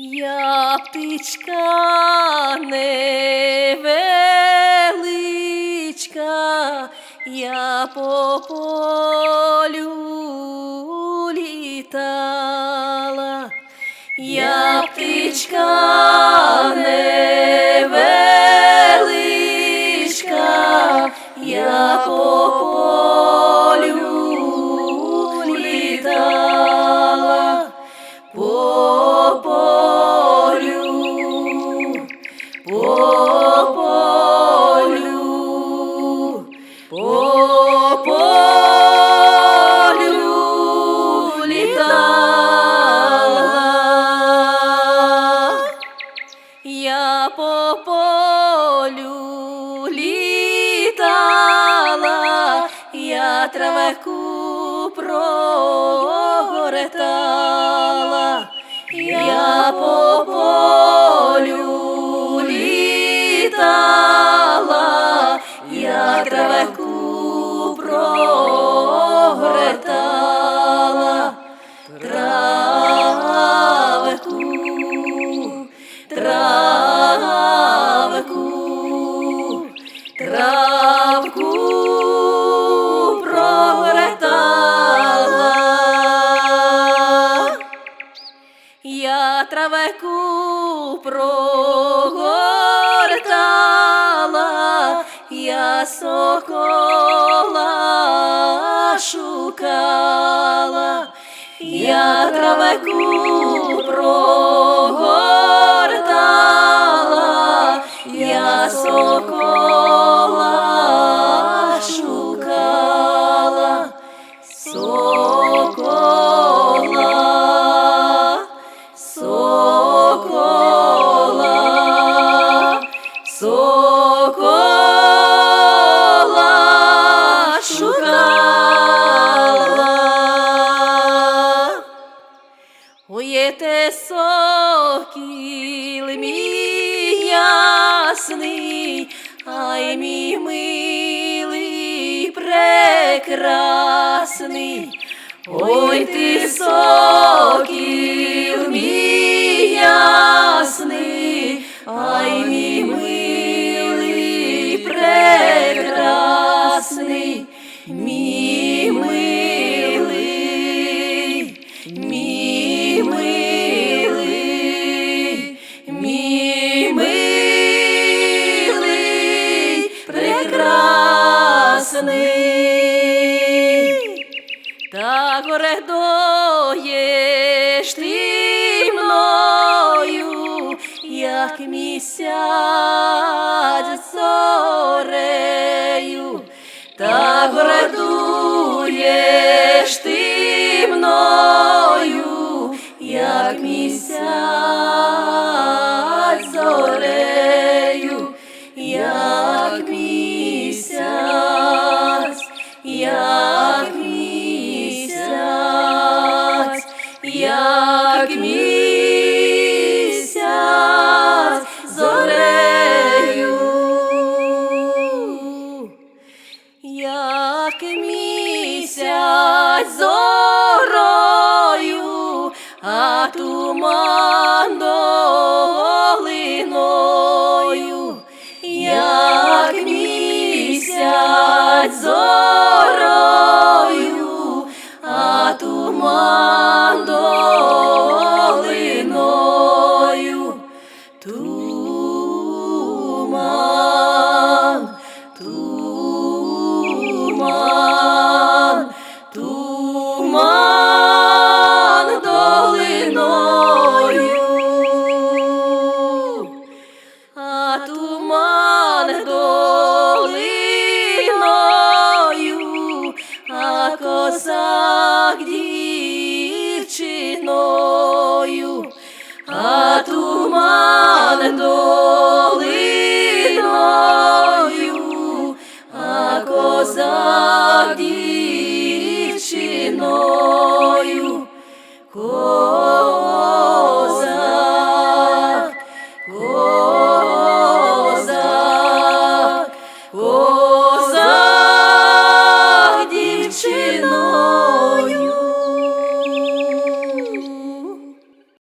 Я птичка невеличка, я по полю літала. Я птичка невеличка, я травку прогортала, я по полю літала, я травку прогортала, травку травку, Я травку прогортала, я сокола шукала, я травеку прогортала, Уєте сокіл мій ясний, ай мій милий прекрасний. Ой ти сокіл прекрасний. Так гордоєш ти мною, як місяць зорею, так гордуєш ти мною, як місяць як місяць зорею, як місяць зорою, а туман долиною, як місяць зорою.